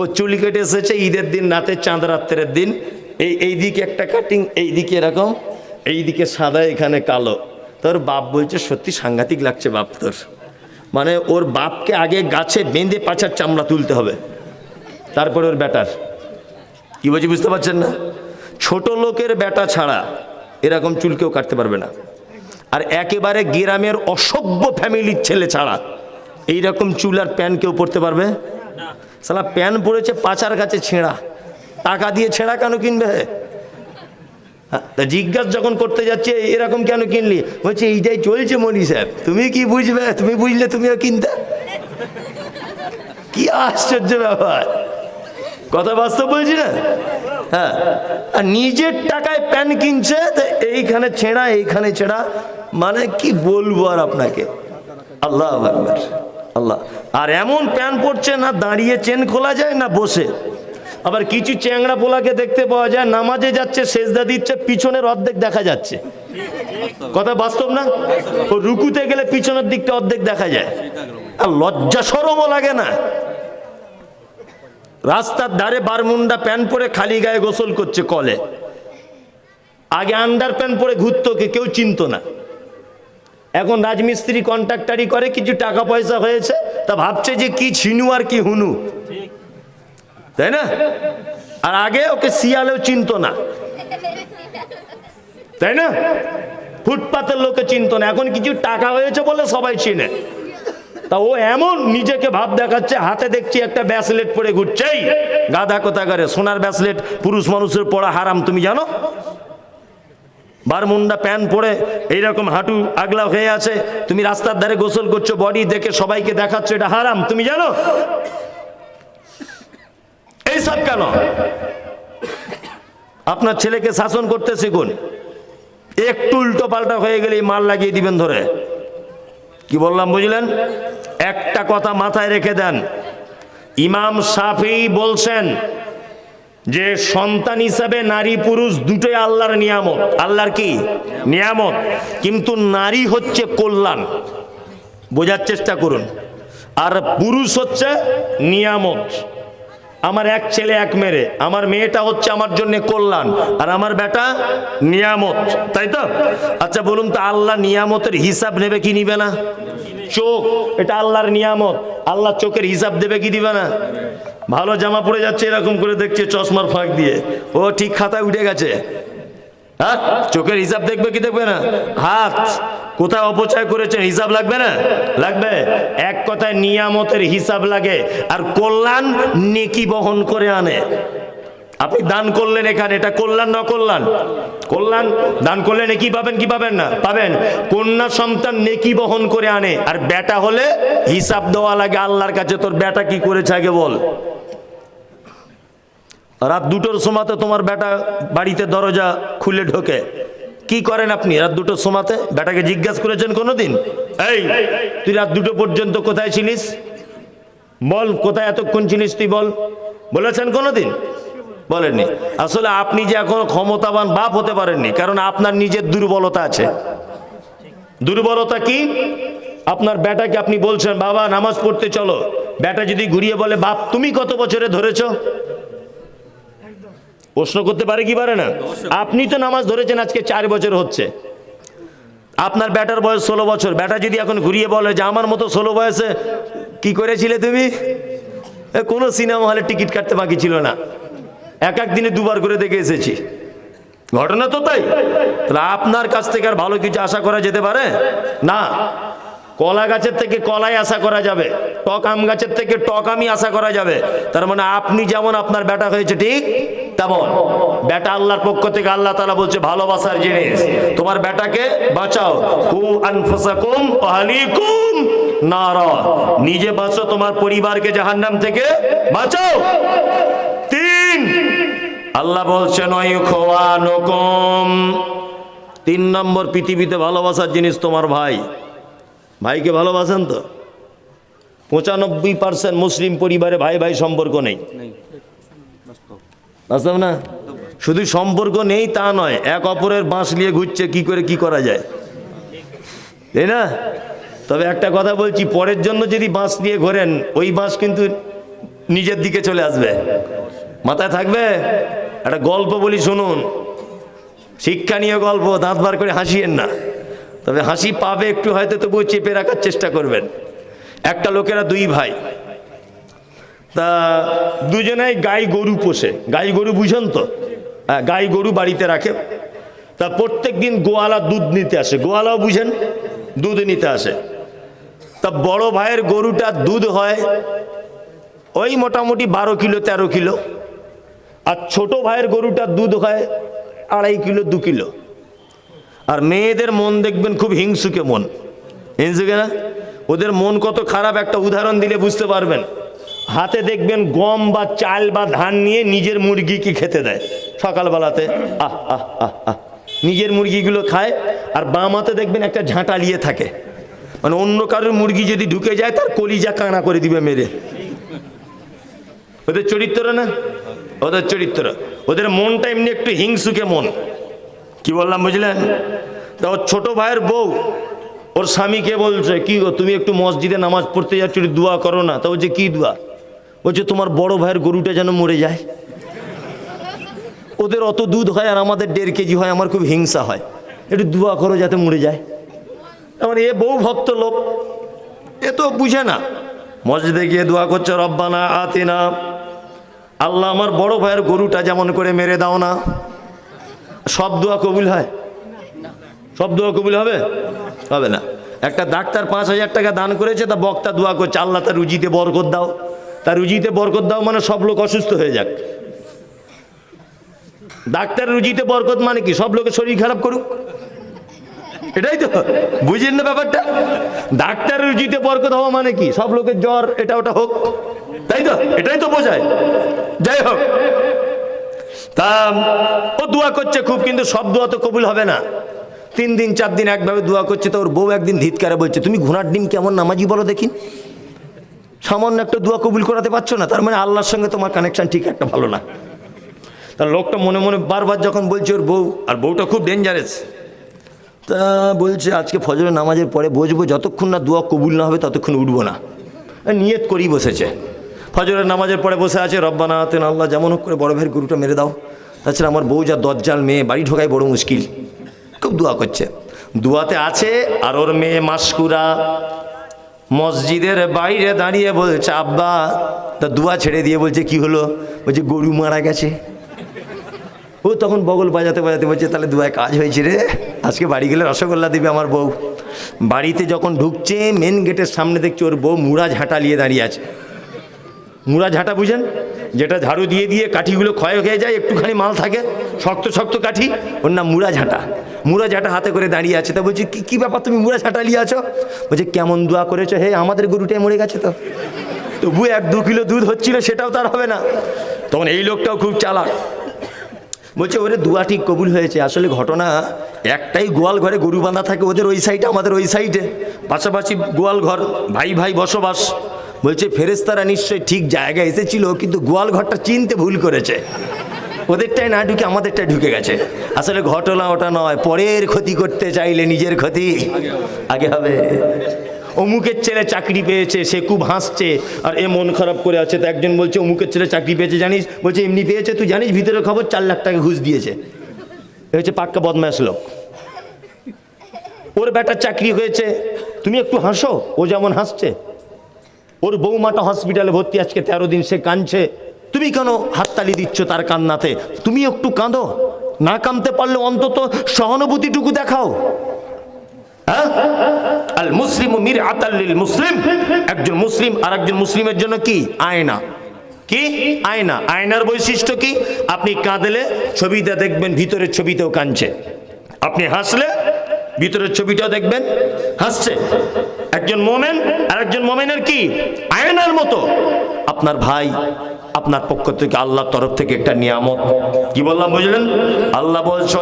ও চুল কেটে এসেছে, ঈদের দিন রাতে, চাঁদ রাত্রের দিন। এই এই দিকে একটা কাটিং এই দিকে এরকম, এই দিকে সাদা, এখানে কালো। তোর বাপ বলছে, সত্যি সাংঘাতিক লাগছে বাপ তোর। মানে ওর বাপকে আগে গাছে বেঁধে পাছার চামড়া তুলতে হবে। তারপরে ওর ব্যাটার। কি বলছি, বুঝতে পারছেন না? ছোট লোকের ব্যাটা ছাড়া এরকম চুল কেউ কাটতে পারবে না। আর একেবারে গ্রামের অসভ্য ফ্যামিলির ছেলে ছাড়া এই রকম চুল আর প্যান কেউ পরতে পারবে? সালা প্যান পড়েছে পাচার কাছে ছেঁড়া। টাকা দিয়ে ছেঁড়া কেন কিনবে? হ্যাঁ, তা জিজ্ঞাসা যখন করতে যাচ্ছে এরকম কেন কিনলি? বলছে এইটাই চলছে মনি সাহেব। তুমি কি বুঝবে? তুমি বুঝলে তুমিও কিনতে? কি আশ্চর্য ব্যাপার। কথা বাস্তব বলছি না? হ্যাঁ আর নিজের টাকায় প্যান কিনছে তো এইখানে ছেঁড়া এইখানে ছেঁড়া মানে কি বলব আর আপনাকে? আল্লাহ আল্লাহ। আর এমন প্যান পড়ছে না, দাঁড়িয়ে চেন খোলা যায় না, বসে। আবার কিছু চ্যাংড়া পোলাকে দেখতে পাওয়া যায়, নামাজে যাচ্ছে, সেজদা দিচ্ছে, পিছনের অর্ধেক দেখা যাচ্ছে। কথা বাস্তব না? ও রুকুতে গেলে পিছনের দিকটা অর্ধেক দেখা যায়। আর লজ্জা সরমও লাগে না। রাস্তার ধারে বারমুন্ডা প্যান পরে খালি গায়ে গোসল করছে কলে। আগে আন্ডার প্যান পরে ঘুরতো কেউ চিনতো না। এখন রাজমিস্ত্রি কন্ট্রাক্টারি করে, কিছু টাকা পয়সা হয়েছে, তা ভাবছে যে কি ছিনু আর কি হুনু। তাই না? আর আগে ওকে শিয়ালেও চিনতো না। তাই না? ফুটপাতের লোকে চিনতো না। এখন কিছু টাকা হয়েছে বলে সবাই চিনে। তা ও এমন নিজেকে ভাব দেখাচ্ছে, হাতে দেখছি একটা ব্যাসলেট পরে ঘুরছে এই গাধা কোথাকারে, সোনার ব্যাসলেট, পুরুষ মানুষের পড়া হারাম, তুমি জানো? বারমুন্ডা প্যান্ট পরে এইরকম হাঁটু আগলা হয়ে আছে, তুমি রাস্তার ধারে গোসল করছ বডি দেখে সবাইকে দেখাচ্ছ, এটা হারাম, তুমি জানো? এইসব কেন? আপনার ছেলেকে শাসন করতে শিখুন। একটু উল্টো পাল্টা হয়ে গেলে মাল লাগিয়ে দিবেন ধরে। কি বললাম, বুঝলেন? একটা কথা মাথায় রেখে দেন। ইমাম সাফি বলছেন যে সন্তান হিসাবে নারী পুরুষ দুটোই আল্লাহর নিয়ামত। আল্লাহর কি? নিয়ামত। কিন্তু নারী হচ্ছে কল্যাণ। বোঝার চেষ্টা করুন। আর পুরুষ হচ্ছে নিয়ামত। আমার এক ছেলে, এক মেরে আমার মেয়েটা হচ্ছে আমার জন্য কল্যাণ। আর আমার বেটা নিয়ামত। তাই তো? আচ্ছা বলুন তো, আল্লাহ নিয়ামতের হিসাব নেবে কি নিবে না? চোখ, এটা আল্লাহর নিয়ামত। আল্লাহ চোখের হিসাব দেবে কি দিবে না? ভালো জামা পরে যাচ্ছে, এরকম করে দেখছে চশমার ফাঁক দিয়ে। ও ঠিক খাতায় উঠে গেছে। হ্যাঁ? চোখের হিসাব দেখবে কি দেখবে না? হাত কোথায় অপচয় করেছেন হিসাব লাগবে না? লাগবে। এক কথায় নিয়ামতের হিসাব লাগে। আর কল্যাণ নেকি বহন করে আনে। আপনি দান করলেন এখানে, এটা কল্যাণ না কল্যাণ কল্যাণ দান করলে নেকি পাবেন, কি পাবেন না? পাবেন। কন্যা সন্তান নেকি বহন করে আনে। আর বেটা হলে হিসাব দেওয়া লাগে আল্লাহর কাছে, তোর বেটা কি করেছে আগে বল। রাত দুটোর সময়তে তোমার বেটা বাড়িতে দরজা খুলে ঢোকে। কি করেন আপনি রাত দুটোর সময়তে বেটাকে জিজ্ঞাসা করেছেন কোনোদিন? এই, তুই রাত দুটো পর্যন্ত কোথায় ছিলিস? বল, কোথায় এতক্ষণ ছিলিস তুই বল। বলেছেন কোনোদিন? বলেননি। আসলে আপনি যে এখন ক্ষমতাবান বাপ হতে পারেননি, কারণ আপনার নিজের দুর্বলতা আছে। দুর্বলতা কি? আপনার বেটাকে আপনি বলছেন, বাবা, নামাজ পড়তে চলো। বেটা যদি ঘুরিয়ে বলে, বাপ, তুমি কত বছরে ধরেছ? প্রশ্ন করতে পারে কি পারে না? আপনি তো নামাজ ধরেছেন, আজকে চার বছর হচ্ছে। আপনার ব্যাটার বয়স ষোলো বছর। ব্যাটা যদি এখন ঘুরিয়ে বলে যে, আমার মতো ষোলো বয়সে কি করেছিলে তুমি? কোনো সিনেমা হলে টিকিট কাটতে বাকি ছিল না। এক এক দিনে দুবার করে দেখে এসেছি। ঘটনা তো তাই। তাহলে আপনার কাছ থেকে আর ভালো কিছু আশা করা যেতে পারে? না। কলা গাছের থেকে কলাই আশা করা যাবে। টক আম গাছের থেকে টক আমি আশা করা যাবে। তার মানে আপনি যেমন আপনার বেটা হয়েছে, ঠিক তেমন। বেটা আল্লাহর পক্ষ থেকে আল্লাহ তালা বলছে, ভালোবাসার জিনিস। তোমার বেটাকে বাঁচাও। নিজে বাঁচো, তোমার পরিবারকে জাহান্নাম থেকে বাঁচাও। আল্লাহ বলছেন ওই খোয়ানুকুম তিন নম্বর পৃথিবীতে ভালোবাসার জিনিস তোমার ভাই। ভাইকে ভালোবাসেন তো? পঁচানব্বই পার্সেন্ট মুসলিম পরিবারে ভাই ভাই সম্পর্ক নেই। বাস্তব না? শুধু সম্পর্ক নেই তা নয় এক অপরের বাঁশ নিয়ে ঘুরছে কি করে কি করা যায়? তাই না? তবে একটা কথা বলছি পরের জন্য যদি বাঁশ নিয়ে ঘোরেন ওই বাঁশ কিন্তু নিজের দিকে চলে আসবে। মাথায় থাকবে? একটা গল্প বলি শুনুন। শিক্ষা নিয়ে গল্প, দাঁত বার করে হাসিয়েন না। তবে হাসি পাবে একটু হয়তো, তবুও চেপে রাখার চেষ্টা করবেন। একটা লোকেরা দুই ভাই। তা দুজনেই গাই গরু পোষে। গাই গরু বুঝেন তো? হ্যাঁ গাই গরু বাড়িতে রাখে। তা প্রত্যেক দিন গোয়ালা দুধ নিতে আসে। গোয়ালাও বুঝেন? দুধ নিতে আসে। তা বড় ভাইয়ের গরুটা দুধ হয় ওই মোটামুটি বারো কিলো, তেরো কিলো। আর ছোট ভাইয়ের গরুটার দুধ হয় আড়াই কিলো, দু কিলো। আর মেয়েদের মন দেখবেন খুব হিংসুকে মন। হিংসুকে না? ওদের মন কত খারাপ একটা উদাহরণ দিলে বুঝতে পারবেন। হাতে দেখবেন গম বা চাল বা ধান নিয়ে নিজের মুরগিকে খেতে দেয় সকালবেলাতে। আহ আহ আহ আহ। নিজের মুরগিগুলো খায় আর বাম হাতে দেখবেন একটা ঝাঁটা নিয়ে থাকে। মানে অন্য কারোর মুরগি যদি ঢুকে যায় তার কলিজা কানা করে দিবে মেরে। ওদের চরিত্র না? ওদের চরিত্র। ওদের মনটা এমনি একটু হিংসুকে মন। কি বললাম বুঝলেন? তা ওর ছোট ভাইয়ের বউ, ওর স্বামীকে বলছে, কি গো, তুমি একটু মসজিদে নামাজ পড়তে যাচ্ছ দোয়া করো না। তা বলছে, কি দোয়া? বলছে, তোমার বড় ভাইয়ের গরুটা যেন মরে যায়। ওদের অত দুধ হয় আর আমাদের দেড় কেজি হয়, আমার খুব হিংসা হয়। একটু দোয়া করো যাতে মরে যায়। আমার এ বউ ভক্ত লোক, এ তো বুঝে না। মসজিদে গিয়ে দোয়া করছে, রব্বানা আতিনা আল্লাহ আমার বড় ভাইয়ের গরুটা যেমন করে মেরে দাও না। সব দোয়া কবুল হয়? সব দোয়া কবুল হবে? হবে না। একটা ডাক্তার পাঁচ হাজার টাকা দান করেছে, তা বক্তা দোয়া করছে, আল্লাহ তার রুজিতে বরকত দাও। তার রুজিতে বরকত দাও মানে সব লোক অসুস্থ হয়ে যাক। ডাক্তার রুজিতে বরকত মানে কি? সব লোকের শরীর খারাপ করুক। এটাই তো। বুঝেন না ব্যাপারটা? ডাক্তার রুজিতে বরকত হওয়া মানে কি? সব লোকের জ্বর, এটা ওটা হোক। তাই তো? এটাই তো বোঝায়। যাই হোক। তা, ও দোয়া করছে খুব, কিন্তু সব দোয়া তো কবুল হবে না। তিন দিন, চার দিন একভাবে দোয়া করছে তো ওর বউ একদিন ধিৎকারে বলছে, তুমি ঘোড়ার ডিম কেমন নামাজি বলো দেখি। সামান্য একটা দোয়া কবুল করাতে পারছ না? তার মানে আল্লাহর সঙ্গে তোমার কানেকশন ঠিক একটা ভালো না। তার লোকটা মনে মনে বারবার যখন বলছে ওর বউ, আর বউটা খুব ডেঞ্জারাস তা বলছে, আজকে ফজরের নামাজের পরে বসবো, যতক্ষণ না দোয়া কবুল না হবে ততক্ষণ উঠবো না। নিয়ত করেই বসেছে। ফজরের নামাজের পরে বসে আছে, রব্বানা তেন আল্লাহ, যেমন হোক করে বড় ভাইয়ের গরুটা মেরে দাও। তাছাড়া আমার বউ যা দজ্জাল মেয়ে, বাড়ি ঢোকায় বড় মুশকিল। খুব দোয়া করছে। দোয়াতে আছে আর ওর মেয়ে মাসকুরা মসজিদের বাইরে দাঁড়িয়ে বলছে, আব্বা। তা দোয়া ছেড়ে দিয়ে বলছে, কি হলো? বলছে, গরু মারা গেছে। ও তখন বগল বাজাতে বাজাতে বলছে, তাহলে দুয়ায় কাজ হয়েছে রে। আজকে বাড়ি গেলে রসগোল্লা দিবে আমার বউ। বাড়িতে যখন ঢুকছে, মেন গেটের সামনে দেখছে ওর বউ মুড়া ঝাঁটা নিয়ে দাঁড়িয়ে আছে। মুড়া ঝাঁটা বুঝেন? যেটা ঝাড়ু দিয়ে দিয়ে কাঠিগুলো ক্ষয় হয়ে যায়, একটুখানি মাল থাকে, শক্ত শক্ত কাঠি, ওর নাম মুড়া ঝাঁটা। মুড়া ঝাঁটা হাতে করে দাঁড়িয়ে আছে, তা বলছি, কী কী ব্যাপার তুমি মুড়া ঝাঁটা নিয়ে আছো? বলছে, কেমন দোয়া করেছ? হে, আমাদের গরুটাই মরে গেছে তো। তবু এক দু কিলো দুধ হচ্ছিল, সেটাও তার হবে না। তখন এই লোকটাও খুব চালাক। বলছে, ওরে, দুয়া ঠিক কবুল হয়েছে। আসলে ঘটনা একটাই, গোয়াল ঘরে গরু বাঁধা থাকে, ওদের ওই সাইডে আমাদের ওই সাইডে পাশাপাশি গোয়াল ঘর, ভাই ভাই বসবাস। বলছে ফেরেস্তারা নিশ্চয়ই ঠিক জায়গায় এসেছিল, কিন্তু গোয়াল ঘরটা চিনতে ভুল করেছে। ওদেরটাই না ঢুকে আমাদেরটাই ঢুকে গেছে। আসলে ঘটনা ওটা নয়, পরের ক্ষতি করতে চাইলে নিজের ক্ষতি। আগে হবে। অমুকের ছেলে চাকরি পেয়েছে, সে খুব হাসছে, আর এ মন খারাপ করে আছে। তো একজন বলছে, অমুকের ছেলে চাকরি পেয়েছে, জানিস? বলছে, এমনি পেয়েছে, তুই জানিস? ভিতরে খবর চার লাখ টাকা ঘুষ দিয়েছে। এ হচ্ছে পাক্কা বদমাস লোক। ওর বেটার চাকরি হয়েছে। তুমি একটু হাসো, ও যেমন হাসছে। ওর বৌমাটা হসপিটালে ভর্তি, আজকে তেরো দিন সে কাঁদছে। তুমি কেন হাততালি দিচ্ছ তার কান্নাতে? তুমি একটু কাঁদো। না কাঁদতে পারলে অন্তত সহানুভূতিটুকু দেখাও। হ্যাঁ? আল মুসলিম মির আতাল্লিল মুসলিম। একজন মুসলিম আর একজন মুসলিমের জন্য কি? আয়না। কি? আয়না। আয়নার বৈশিষ্ট্য কি? আপনি কাঁদলে ছবিটা দেখবেন, ভিতরের ছবিতেও কাঁদছে। আপনি হাসলে ভিতরের ছবিটাও দেখবেন, হাসছে। একজন মোমেন আর একজন মোমেনের কি? আয়নার মতো। আপনার ভাই আপনার পক্ষ থেকে আল্লাহর তরফ থেকে একটা নিয়ামত। কি বললাম, বুঝলেন? আল্লাহ বলছো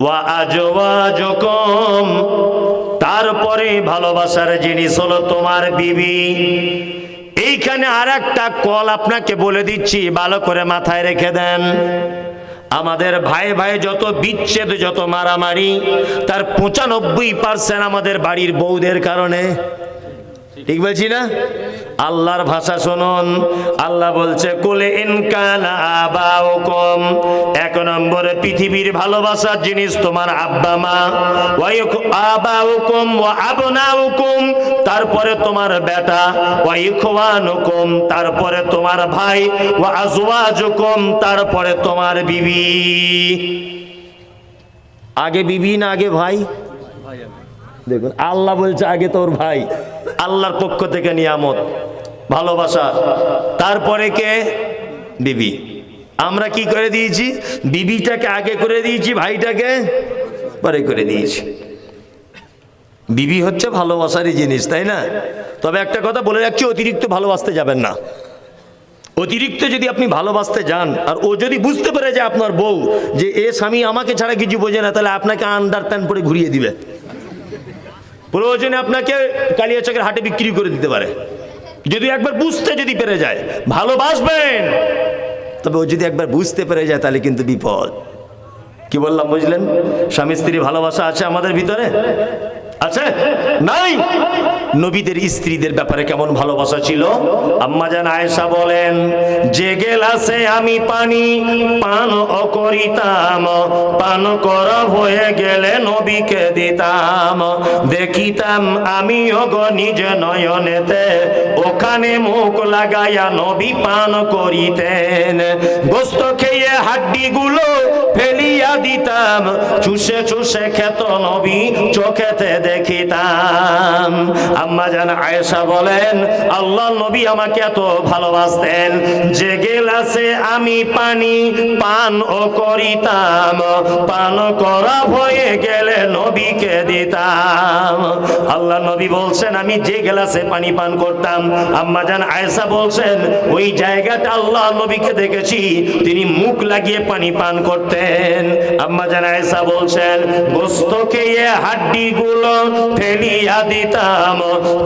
ওয়া তারপরে ভালোবাসার জিনিস হলো তোমার বিবি। এইখানে আর একটা কল আপনাকে বলে দিচ্ছি, ভালো করে মাথায় রেখে দেন। আমাদের ভাই ভাই যত বিচ্ছেদ যত মারামারি তার পঁচানব্বই পার্সেন্ট আমাদের বাড়ির বউদের কারণে। ঠিক বলছি না? আল্লাহর ভাষা শুনুন। আল্লাহ বলছে, কোলে ইনকান আবাউকুম। এক নম্বরে, পৃথিবীর ভালোবাসার জিনিস তোমার আব্বা, মা। আবাউকুম ওয়া আবনাউকুম। তারপরে তোমার বেটা। ওয়া ইখওয়ানুকুম। তারপরে তোমার ভাই। ওয়া আজওয়াজুকুম। তারপরে তোমার বিবি। আগে বিবি না আগে ভাই? দেখুন, আল্লাহ বলছে, আগে তোর ভাই। আল্লাহর পক্ষ থেকে নিয়ামত, ভালোবাসা। তারপরে কে? বিবি। আমরা কি করে দিয়েছি? বিবিটাকে আগে করে দিয়েছি, ভাইটাকে পরে করে দিয়েছি। বিবি হচ্ছে ভালোবাসারই জিনিস, তাই না? তবে একটা কথা বলে রাখছি, অতিরিক্ত ভালোবাসতে যাবেন না। অতিরিক্ত যদি আপনি ভালোবাসতে যান, আর ও যদি বুঝতে পারে যে আপনার বউ, যে এ স্বামী আমাকে ছাড়া কিছু বোঝে না, তাহলে আপনাকে আন্ডার প্যান্ট পরে ঘুরিয়ে দিবে। প্রয়োজনে আপনাকে কালিয়াচকের হাটে বিক্রি করে দিতে পারে। যদি একবার বুঝতে যদি পেরে যায়, ভালোবাসবেন। তবে ও যদি একবার বুঝতে পেরে যায়, তাহলে কিন্তু বিপদ। কি বললাম, বুঝলেন? স্বামী স্ত্রী ভালোবাসা আছে আমাদের ভিতরে? আছে? নাই? নবীদের স্ত্রীদের ব্যাপারে কেমন ভালোবাসা ছিল? আম্মা জান আয়েশা বলেন, যে গেলাসে আমি পানি, পান করিতাম পান করা হয়ে গেলে নবীকে দিতাম। দেখিতাম আমি গো নিজ নয়নেতে, ওখানে মুখ লাগাইয়া নবী পান করিতেন। গোস্ত খেয়ে হাড্ডিগুলো ফেলিয়া দিতাম। চুষে চুষে খেত নবী, চোখেতে দেখিতাম। আম্মা জান আয়েশা বলেন, আল্লাহ নবী আমাকে এত ভালোবাসতেন। যে গেলাসে আমি পানি পান ও করিতাম। পান করা হয়ে গেলে নবীকে দিতাম। আল্লাহ নবী বলছেন, আমি যে গেলাসে পানি পান করতাম। আম্মা জান আয়েশা বলছেন, ওই জায়গাটা আল্লাহ নবীকে দেখেছি। তিনি মুখ লাগিয়ে পানি পান করতেন। আম্মা জান বলছেন গোস্ত খেয়ে ফেলিয়া দিতাম,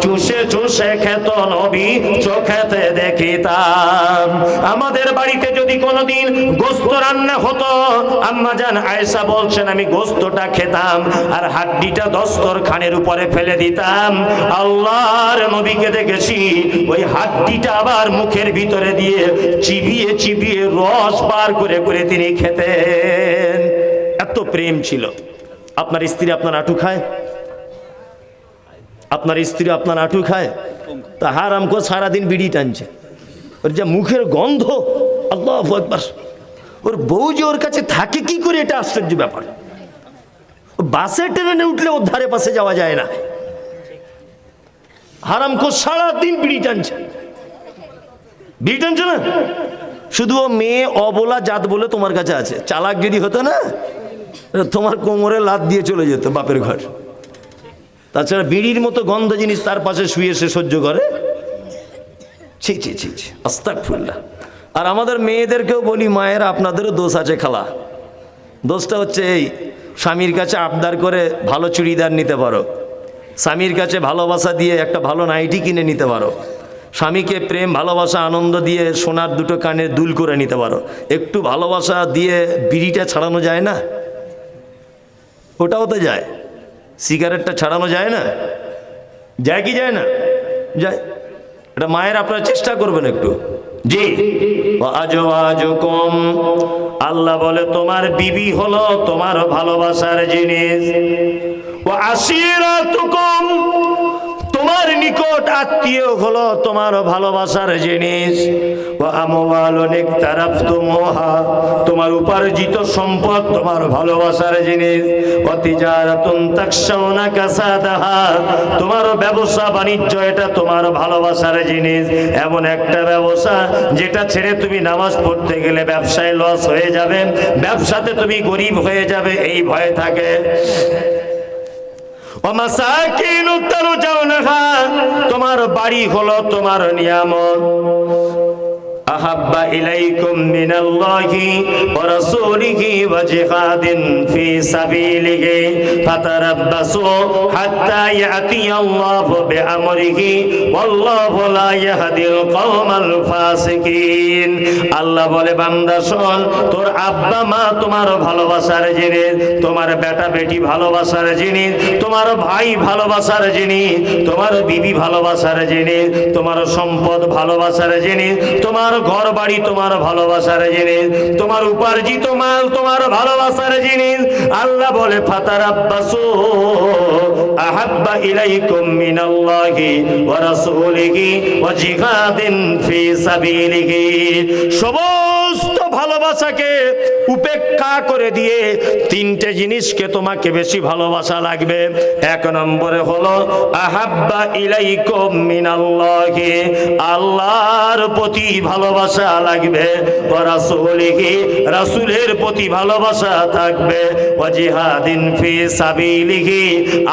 চুষে চুষে খেত নবী, চোখেতে দেখিতাম। আমাদের বাড়িতে যদি কোনোদিন গোস্ত রান্না হতো, আম্মা জান আয়েশা বলছেন, আমি গোস্তটা খেতাম আর হাড্ডিটা দস্তর খানের উপরে ফেলে দিতাম। আল্লাহর নবীকে দেখেছি, ওই হাড্ডিটা আবার মুখের ভিতরে দিয়ে চিবিয়ে চিবিয়ে রস বার করে করে তিনি খেতেন। এত প্রেম ছিল। আপনার স্ত্রী আপনার আটু খায়? আপনার স্ত্রী আপনার আটু খায়? তা হারাম কো সারাদিন বিড়ি টানছে। ওর যে মুখের গন্ধ, আল্লাহ একবার ওর বউ যে ওর কাছে থাকে, কি করে এটা আশ্চর্য ব্যাপার? বাসে ট্রেনে উঠলে ওর ধারে পাশে যাওয়া যায় না। হারাম কো সারাদিন বিড়ি টানছে। বিড়ি টানছে না? শুধু ও মেয়ে অবলা জাত বলে তোমার কাছে আছে। চালাক যদি হতো না তোমার কোমরে লাত দিয়ে চলে যেত বাপের ঘর। তাছাড়া বিড়ির মতো গন্ধ জিনিস তার পাশে শুয়ে সে সহ্য করে। ছি ছি ছি ছি আস্তাকফুল্লাহ আর আমাদের মেয়েদেরকেও বলি, মায়েরা, আপনাদেরও দোষ আছে খালা। দোষটা হচ্ছে এই, স্বামীর কাছে আবদার করে ভালো চুড়িদার নিতে পারো। স্বামীর কাছে ভালোবাসা দিয়ে একটা ভালো নাইটি কিনে নিতে পারো। স্বামীকে প্রেম, ভালোবাসা, আনন্দ দিয়ে সোনার দুটো কানে দুল করে নিতে পারো। একটু ভালোবাসা দিয়ে বিড়িটা ছাড়ানো যায় না? ওটাও তো যায়। সিগারেটটা ছাড়ানো যায় না? যায় কি যায় না? যায়। এটা মায়ের আপনারা চেষ্টা করবেন একটু। জি। কম আল্লাহ বলে, তোমার বিবি হলো তোমার ভালোবাসার জিনিস। ও আশিরা কম তোমার নিকট আত্মীয় হলো তোমার ভালোবাসার জিনিস? তোমার উপার্জিত সম্পদ, তোমার ভালোবাসার জিনিস। তোমার ব্যবসা বাণিজ্য, এটা তোমার ভালোবাসার জিনিস। এমন একটা ব্যবসা যেটা ছেড়ে তুমি নামাজ পড়তে গেলে ব্যবসায় লস হয়ে যাবে, ব্যবসাতে তুমি গরিব হয়ে যাবে, এই ভয় থাকে। তোমার বাড়ি হলো তোমার নিয়ামত। أحب إليكم من الله ورسوله وجهاد في سبيله فتربصوا حتى يأتي الله بأمره والله لا يهدي القوم الفاسقين আল্লাহ বলে বান্দা শোন তোর আব্বা মা তোমার ভালোবাসার জিনিস তোমার বেটা বেটি ভালোবাসার জিনিস তোমার ভাই ভালোবাসার জিনিস তোমার বিবি ভালোবাসার জিনিস তোমার সম্পদ ভালোবাসার জিনিস তোমার ঘর বাড়ি তোমার ভালোবাসার জিনিস, তোমার উপার্জিত মাল তোমার ভালোবাসার জিনিস। আল্লাহ বলে ফাতার আব্বাসু আহাব্বা ইলাইকুম মিনাল্লাহি ওয়া রাসূলিহি ওয়া জিহাদিন ফি সাবিলিহি। সমস্ত ভালোবাসাকে উপেক্ষা করে দিয়ে তিনটে জিনিসকে তোমাকে বেশি ভালোবাসা লাগবে। এক নম্বরে হলো, আহাব্বা ইলাইকুম মিনাল্লাহি, আল্লাহর প্রতি ভালোবাসা লাগবে, ওয়া রাসূলিহি, রাসূলের প্রতি ভালোবাসা থাকবে, ওয়া জিহাদিন ফি সাবিলিহি,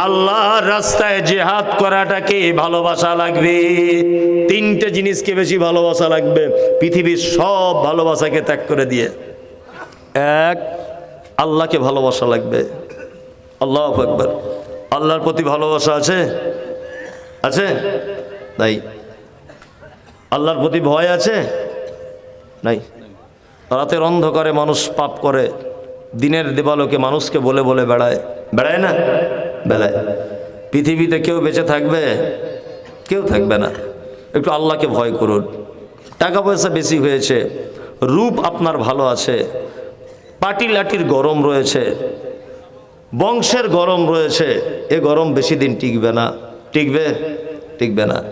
আল্লাহর রাস্তায় জিহাদ করাটাকে ভালোবাসা লাগবে। তিনটে জিনিসকে বেশি ভালোবাসা লাগবে। পৃথিবীর সব ভালোবাসাকে ত্যাগ করে দিয়ে। এক, আল্লাহকে ভালোবাসা লাগবে। আল্লাহ একবার আল্লাহর প্রতি ভালোবাসা আছে? আছে? নাই। আল্লাহর প্রতি ভয় আছে? নাই। রাতের অন্ধকারে মানুষ পাপ করে, দিনের দেবালোকে মানুষকে বলে বলে বেড়ায়। বেড়ায় না? বেড়ায়। পৃথিবীতে কেউ বেঁচে থাকবে? কেউ থাকবে না। একটু আল্লাহকে ভয় করুন। টাকা পয়সা বেশি হয়েছে। রূপ আপনার ভালো আছে পাটি লাটির গরম রয়েছে, বংশের গরম রয়েছে, এ গরম বেশি দিন টিকবে না। টিকবে? টিকবে না।